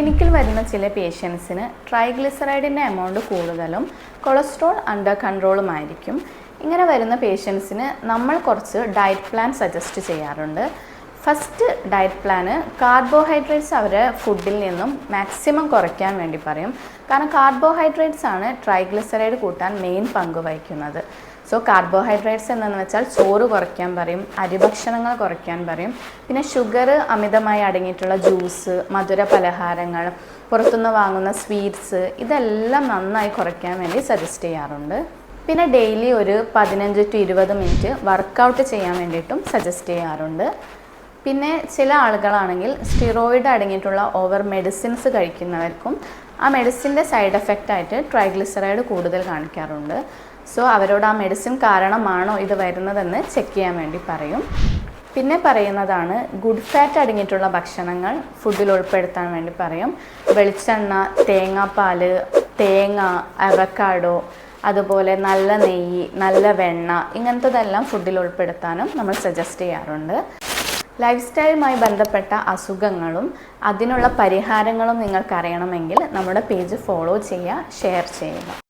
ക്ലിനിക്കിൽ വരുന്ന ചില പേഷ്യൻസിന് ട്രൈഗ്ലിസറൈഡിന്റെ എമൗണ്ട് കൂടുതലും കൊളസ്ട്രോൾ അണ്ടർ കൺട്രോളുമായിരിക്കും ഇങ്ങനെ വരുന്ന പേഷ്യൻസിന് നമ്മൾ കുറച്ച് ഡയറ്റ് പ്ലാൻ സജസ്റ്റ് ചെയ്യാറുണ്ട്. ഫസ്റ്റ് ഡയറ്റ് പ്ലാന് കാർബോഹൈഡ്രേറ്റ്സ് അവർ ഫുഡിൽ നിന്നും മാക്സിമം കുറയ്ക്കാൻ വേണ്ടി പറയും. കാരണം കാർബോഹൈഡ്രേറ്റ്സ് ആണ് ട്രൈഗ്ലിസറൈഡ് കൂട്ടാൻ മെയിൻ പങ്ക് വഹിക്കുന്നത്. സോ കാർബോഹൈഡ്രേറ്റ്സ് എന്നു വെച്ചാൽ ചോറ് കുറയ്ക്കാൻ പറയും അരിഭക്ഷണങ്ങൾ കുറയ്ക്കാൻ പറയും. പിന്നെ ഷുഗർ അമിതമായി അടങ്ങിയിട്ടുള്ള ജ്യൂസ് മധുര പലഹാരങ്ങൾ പുറത്തുനിന്ന് വാങ്ങുന്ന സ്വീറ്റ്സ് ഇതെല്ലാം നന്നായി കുറയ്ക്കാൻ വേണ്ടി സജസ്റ്റ് ചെയ്യാറുണ്ട്. പിന്നെ ഡെയിലി ഒരു പതിനഞ്ച് ടു ഇരുപത് മിനിറ്റ് വർക്കൗട്ട് ചെയ്യാൻ വേണ്ടിയിട്ടും സജസ്റ്റ് ചെയ്യാറുണ്ട്. പിന്നെ ചില ആളുകളാണെങ്കിൽ സ്റ്റിറോയിഡ് അടങ്ങിയിട്ടുള്ള ഓവർ മെഡിസിൻസ് കഴിക്കുന്നവർക്കും ആ മെഡിസിന്റെ സൈഡ് എഫക്റ്റ് ആയിട്ട് ട്രൈഗ്ലിസറൈഡ് കൂടുതൽ കാണിക്കാറുണ്ട്. സോ അവരോട് ആ മെഡിസിൻ കാരണമാണോ ഇത് വരുന്നതെന്ന് ചെക്ക് ചെയ്യാൻ വേണ്ടി പറയും. പിന്നെ പറയുന്നതാണ് ഗുഡ് ഫാറ്റ് അടങ്ങിയിട്ടുള്ള ഭക്ഷണങ്ങൾ ഫുഡിൽ ഉൾപ്പെടുത്താൻ വേണ്ടി പറയും. വെളിച്ചെണ്ണ തേങ്ങാപ്പാൽ തേങ്ങ അവക്കാഡോ അതുപോലെ നല്ല നെയ്യ് നല്ല വെണ്ണ ഇങ്ങനത്തതെല്ലാം ഫുഡിൽ ഉൾപ്പെടുത്താനും നമ്മൾ സജസ്റ്റ് ചെയ്യാറുണ്ട്. ലൈഫ് സ്റ്റൈലുമായി ബന്ധപ്പെട്ട അസുഖങ്ങളും അതിനുള്ള പരിഹാരങ്ങളും നിങ്ങൾക്കറിയണമെങ്കിൽ നമ്മുടെ പേജ് ഫോളോ ചെയ്യുക ഷെയർ ചെയ്യുക.